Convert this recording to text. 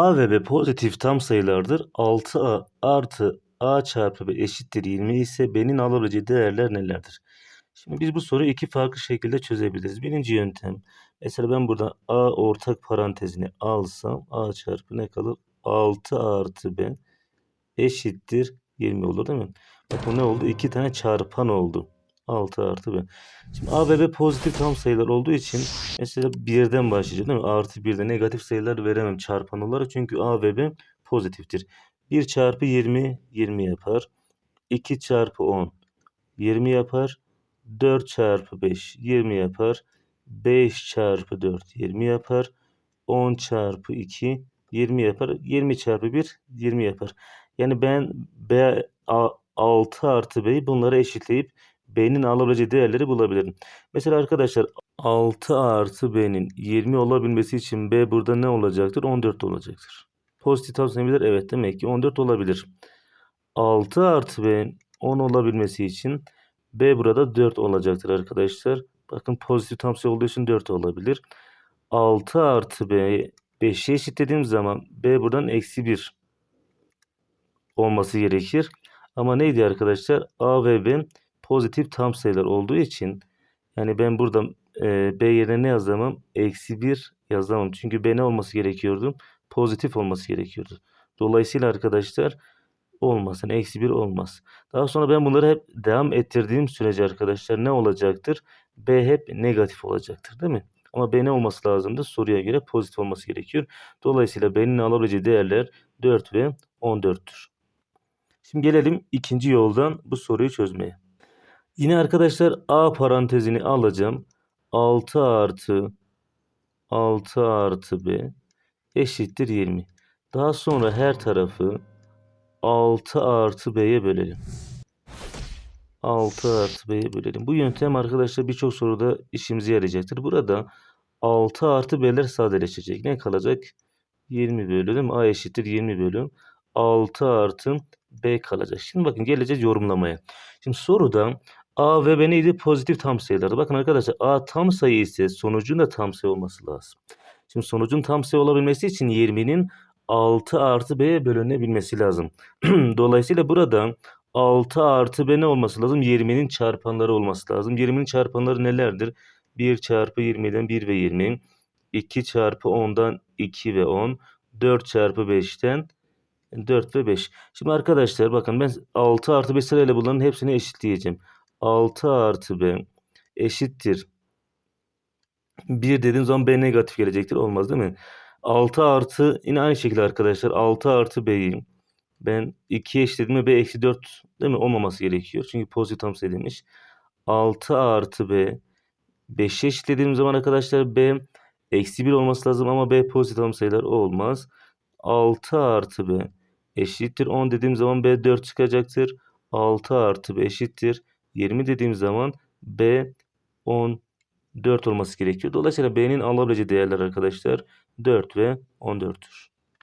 A ve B pozitif tam sayılardır. 6A artı A çarpı B eşittir 20 ise B'nin alabileceği değerler nelerdir? Şimdi biz bu soruyu iki farklı şekilde çözebiliriz. Birinci yöntem. Mesela ben burada A ortak parantezini alsam A çarpı ne kalır? 6 artı B eşittir 20 olur değil mi? Bak bu ne oldu? İki tane çarpan oldu. 6 artı B. Şimdi A ve B pozitif tam sayılar olduğu için mesela birden başlayacağız değil mi? Artı birde negatif sayılar veremem çarpan olarak. Çünkü A ve B pozitiftir. 1 çarpı 20 20 yapar. 2 çarpı 10 20 yapar. 4 çarpı 5 20 yapar. 5 çarpı 4 20 yapar. 10 çarpı 2 20 yapar. 20 çarpı 1 20 yapar. Yani ben B A, 6 artı B'yi bunlara eşitleyip B'nin alabileceği değerleri bulabilirim. Mesela arkadaşlar 6 artı B'nin 20 olabilmesi için B burada ne olacaktır? 14 olacaktır. Pozitif tam sayılar evet demek ki 14 olabilir. 6 artı B'nin 10 olabilmesi için B burada 4 olacaktır arkadaşlar. Bakın pozitif tam sayı olduğu için 4 olabilir. 6 artı B 5'e eşitlediğim zaman B buradan eksi 1 olması gerekir. Ama neydi arkadaşlar? A ve B pozitif tam sayılar olduğu için yani ben burada e, B yerine ne yazamam? Eksi 1 yazamam. Çünkü B ne olması gerekiyordu? Pozitif olması gerekiyordu. Dolayısıyla arkadaşlar olmasın. Eksi 1 olmaz. Daha sonra ben bunları hep devam ettirdiğim sürece arkadaşlar ne olacaktır? B hep negatif olacaktır değil mi? Ama B ne olması lazımdı? Soruya göre pozitif olması gerekiyor. Dolayısıyla B'nin alabileceği değerler 4 ve 14'tür. Şimdi gelelim ikinci yoldan bu soruyu çözmeye. Yine arkadaşlar A parantezini alacağım. 6 artı 6 artı B eşittir 20. Daha sonra her tarafı 6 artı B'ye bölelim. 6 artı B'ye bölelim. Bu yöntem arkadaşlar birçok soruda işimize yarayacaktır. Burada 6 artı B'ler sadeleşecek. Ne kalacak? 20 bölüm. A eşittir 20 bölüm. 6 artı B kalacak. Şimdi bakın geleceğiz yorumlamaya. Şimdi soruda A ve B neydi? Pozitif tam sayılardı. Bakın arkadaşlar A tam sayı ise sonucun da tam sayı olması lazım. Şimdi sonucun tam sayı olabilmesi için 20'nin 6 artı B'ye bölünebilmesi lazım. Dolayısıyla burada 6 artı B ne olması lazım? 20'nin çarpanları olması lazım. 20'nin çarpanları nelerdir? 1 çarpı 20'den 1 ve 20. 2 çarpı 10'dan 2 ve 10. 4 çarpı 5'ten 4 ve 5. Şimdi arkadaşlar bakın ben 6 artı 5 sırayla bunların hepsini eşitleyeceğim. 6 artı B eşittir. 1 dediğim zaman B negatif gelecektir. Olmaz değil mi? 6 artı yine aynı şekilde arkadaşlar 6 artı B'yi ben 2'ye eşitledim B eksi 4 değil mi? Olmaması gerekiyor. Çünkü pozitif tam sayı demiş. 6 artı B 5'e eşitlediğim zaman arkadaşlar B eksi 1 olması lazım ama B pozitif tam sayılar olmaz. 6 artı B eşittir 10 dediğim zaman B 4 çıkacaktır. 6 artı B eşittir 20 dediğim zaman B 10 4 olması gerekiyor. Dolayısıyla B'nin alabileceği değerler arkadaşlar 4 ve 14'tür.